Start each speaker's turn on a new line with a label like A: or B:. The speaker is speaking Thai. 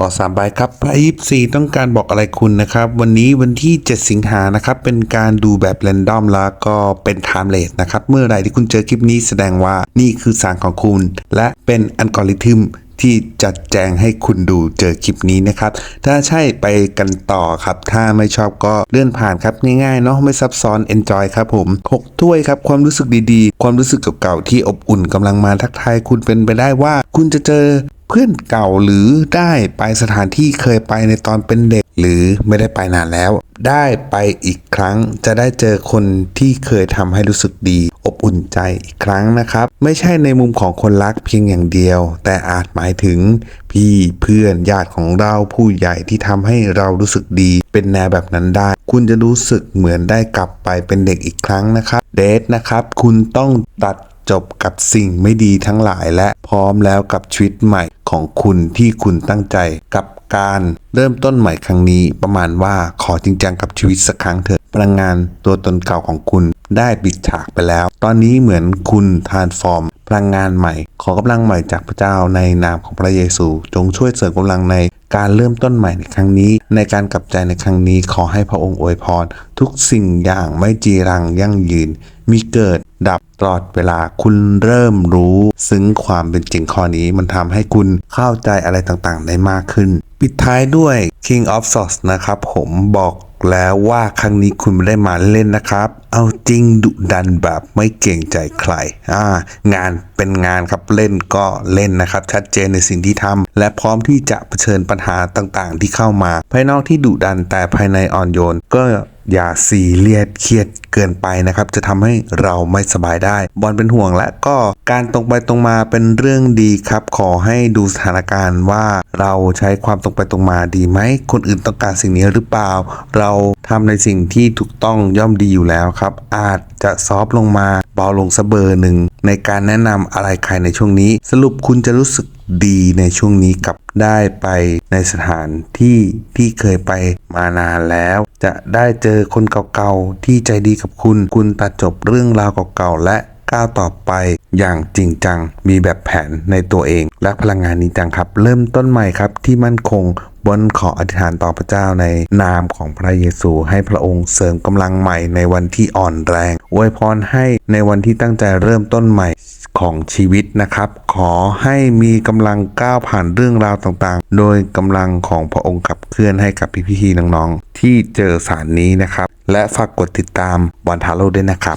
A: ขอสามใบครับไพ่ยิปซีต้องการบอกอะไรคุณนะครับ วันนี้วันที่ 7 สิงหานะครับ เป็นการดูแบบแรนดอมแล้วก็เป็นไทม์เลสนะครับ เมื่อไรที่คุณเจอคลิปนี้แสดงว่านี่คือสารของคุณ และเป็นอัลกอริทึมที่จัดแจงให้คุณดูเจอคลิปนี้นะครับ ถ้าใช่ไปกันต่อครับ ถ้าไม่ชอบก็เลื่อนผ่านครับง่ายๆเนาะไม่ซับซ้อน enjoy ครับผมหกถ้วยครับความรู้สึกดีความรู้สึกเก่าๆที่อบอุ่นกำลังมาทักทายคุณเป็นไปได้ว่า คุณจะเจอเพื่อนเก่าหรือได้ไปสถานที่เคยไปในตอนเป็นเด็ก หรือไม่ได้ไปนานแล้ว ได้ไปอีกครั้งจะได้เจอคนที่เคยทำให้รู้สึกดี อบอุ่นใจอีกครั้งนะครับ ไม่ใช่ในมุมของคนรักเพียงอย่างเดียว แต่อาจหมายถึง พี่เพื่อนญาติของเราผู้ใหญ่ที่ทำให้เรารู้สึกดี เป็นแนวแบบนั้นได้ คุณจะรู้สึกเหมือนได้กลับไปเป็นเด็กอีกครั้งนะครับ เดทนะครับ คุณต้องตัดจบกับสิ่งไม่ดีทั้งหลายและพร้อมแล้วกับชีวิตใหม่ของคุณที่คุณตั้งใจกับการเริ่มต้นใหม่ครั้งนี้ประมาณว่าขอจริงจังกับชีวิตสักครั้งเถอะพลังงานตัวตนเก่าของคุณได้ปิดฉากไปแล้ว ตอนนี้เหมือนคุณทานฟอร์ม พลังงานใหม่ ขอกำลังใหม่จากพระเจ้าในนามของพระเยซู จงช่วยเสริมกำลังในการเริ่มต้นใหม่ในครั้งนี้ ในการกลับใจในครั้งนี้ขอให้พระองค์อวยพร ทุกสิ่งอย่างไม่จีรังยั่งยืน มีเกิดดับตลอดเวลาคุณเริ่มรู้ ซึ้งความเป็นจริงข้อนี้มันทำให้คุณเข้าใจอะไรต่างๆ ได้มากขึ้น ปิดท้ายด้วย King of Swords นะครับผมบอกแล้วว่าครั้งนี้คุณไม่ได้มาเล่นนะครับ เอาจริงดุดันแบบไม่เกรงใจใคร อ่า งานเป็นงานครับเล่นก็เล่นนะครับ ชัดเจนในสิ่งที่ทำและพร้อมที่จะเผชิญปัญหาต่างๆ ที่เข้ามา ภายนอกที่ดุดันแต่ภายในอ่อนโยน ก็ อย่าซีเรียสเครียดเกินไปนะครับ จะทำให้เราไม่สบายได้ บอลเป็นห่วงและก็การตรงไปตรงมาเป็นเรื่องดีครับ ขอให้ดูสถานการณ์ว่าเราใช้ความตรงไปตรงมาดีไหม คนอื่นต้องการสิ่งนี้หรือเปล่า เราทำในสิ่งที่ถูกต้องย่อมดีอยู่แล้วครับ อาจจะซอฟลงมาเบาลงสักเบอร์หนึ่งในการแนะนำอะไรใครในช่วงนี้ สรุปคุณจะรู้สึกดีในช่วงนี้กับได้ไปในสถานที่ที่เคยไปมานานแล้ว จะได้เจอคนเก่าๆที่ใจดีกับคุณ คุณตัดจบเรื่องราวเก่าๆและก้าวต่อไปอย่างจริงจัง มีแบบแผนในตัวเอง และพลังงานนี้จังครับ เริ่มต้นใหม่ครับที่มั่นคง บนขออธิษฐานต่อพระเจ้าในนามของพระเยซู ให้พระองค์เสริมกำลังใหม่ในวันที่อ่อนแรงอวยพรให้ในวันที่ตั้งใจเริ่มต้นใหม่ของชีวิตนะครับ ขอให้มีกำลังก้าวผ่านเรื่องราวต่างๆ โดยกำลังของพระองค์ขับเคลื่อนให้กับพี่ๆน้องๆ ที่เจอสารนี้นะครับ และฝากกดติดตามบอลทาโร่ด้วยนะครับ